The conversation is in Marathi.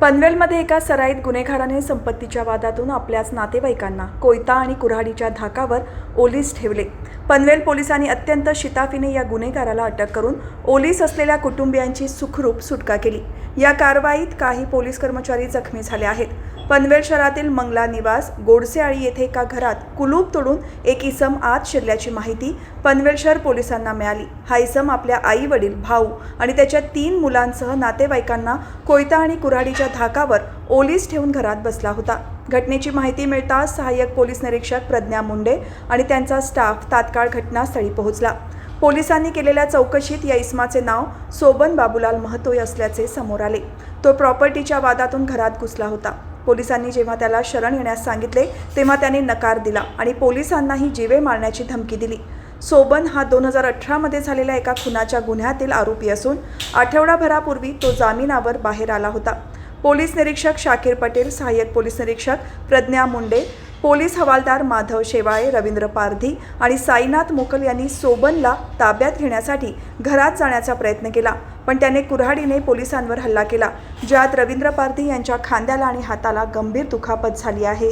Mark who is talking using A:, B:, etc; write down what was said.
A: पनवेलमध्ये एका सराईत गुन्हेगाराने संपत्तीच्या वादातून आपल्याच नातेवाईकांना कोयता आणि कुऱ्हाडीच्या धाकावर ओलीस ठेवले. पनवेल पोलिसांनी अत्यंत शिताफीने या गुन्हेगाराला अटक करून ओलीस असलेल्या कुटुंबियांची सुखरूप सुटका केली. या कारवाईत काही पोलीस कर्मचारी जखमी झाले आहेत. पनवेल शहरातील मंगला निवास गोडसेआळी येथे एका घरात कुलूप तोडून एक इसम आत शिरल्याची माहिती पनवेल शहर पोलिसांना मिळाली. हा इसम आपल्या आई वडील भाऊ आणि त्याच्या तीन मुलांसह नातेवाईकांना कोयता आणि कुऱ्हाडीच्या धाकावर ओलीस ठेवून घरात बसला होता. घटनेची माहिती मिळताच सहाय्यक पोलीस निरीक्षक प्रज्ञा मुंडे आणि त्यांचा स्टाफ तात्काळ घटनास्थळी पोहोचला. पोलिसांनी केलेल्या चौकशीत या इस्माचे नाव सोबन बाबूलाल महतोय असल्याचे समोर आले. तो प्रॉपर्टीच्या वादातून घरात घुसला होता. पोलिसांनी जेव्हा त्याला शरण येण्यास सांगितले तेव्हा त्याने नकार दिला आणि पोलिसांनाही जीवे मारण्याची धमकी दिली. सोबन हा दोन हजार अठरामध्ये झालेल्या एका खुनाच्या गुन्ह्यातील आरोपी असून आठवडाभरापूर्वी तो जामिनावर बाहेर आला होता. पोलीस निरीक्षक शाकीर पटेल सहाय्यक पोलीस निरीक्षक प्रज्ञा मुंडे पोलीस हवालदार माधव शेवाळे रवींद्र पारधी आणि साईनाथ मोकल यांनी सोबनला ताब्यात घेण्यासाठी घरात जाण्याचा प्रयत्न केला पण त्याने कुऱ्हाडीने पोलिसांवर हल्ला केला ज्यात रवींद्र पारधी यांच्या खांद्याला आणि हाताला गंभीर दुखापत झाली आहे.